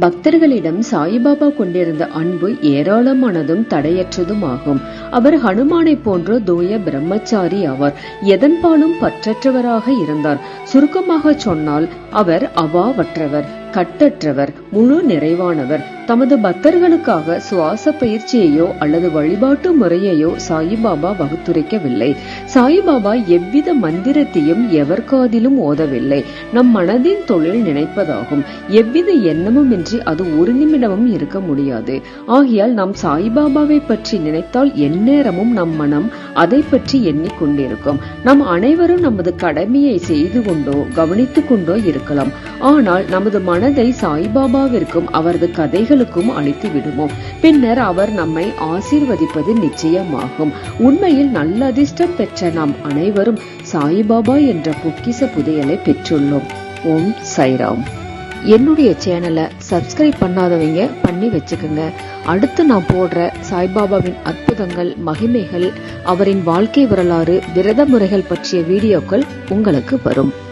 பக்தர்களிடம் சாய்பாபா கொண்டிருந்த அன்பு ஏராளமானதும் தடையற்றதும் ஆகும் அவர் ஹனுமானை போன்ற தூய பிரம்மச்சாரி ஆவார். எதன்பாலும் பற்றற்றவராக இருந்தார். சுருக்கமாக சொன்னால் அவர் அவாவற்றவர். கட்டற்றவர் முழு நிறைவானவர். தமது பக்தர்களுக்காக சுவாச பயிற்சியையோ அல்லது வழிபாட்டு முறையையோ சாயிபாபா வகுத்துரைக்கவில்லை. சாயிபாபா எவ்வித மந்திரத்தையும் எவர்காதிலும் ஓதவில்லை. நம் மனதின் தொழில் நினைப்பதாகும். எவ்வித எண்ணமும் இன்றி அது ஒரு நிமிடமும் இருக்க முடியாது. ஆகையால் நாம் சாய்பாபாவை பற்றி நினைத்தால் எந்நேரமும் நம் மனம் அதை பற்றி எண்ணிக்கொண்டிருக்கும். நம் அனைவரும் நமது கடமையை செய்து கொண்டோ கவனித்துக் கொண்டோ இருக்கலாம். ஆனால் நமது மனதை சாய்பாபாவிற்கும் அவரது கதைகளுக்கும் அளித்து விடுவோம். பின்னர் அவர் நம்மை ஆசீர்வதிப்பது நிச்சயமாகும். உண்மையில் நல்ல அதிர்ஷ்டம் பெற்ற நாம் அனைவரும் சாய்பாபா என்ற பொக்கிச புதையலை பெற்றுள்ளோம். ஓம் சைராம். என்னுடைய சேனலை சப்ஸ்கிரைப் பண்ணாதவங்க பண்ணி வச்சுக்கோங்க. அடுத்து நான் போடுற சாய்பாபாவின் அற்புதங்கள் மகிமைகள் அவரின் வாழ்க்கை வரலாறு விரத முறைகள் பற்றிய வீடியோக்கள் உங்களுக்கு வரும்.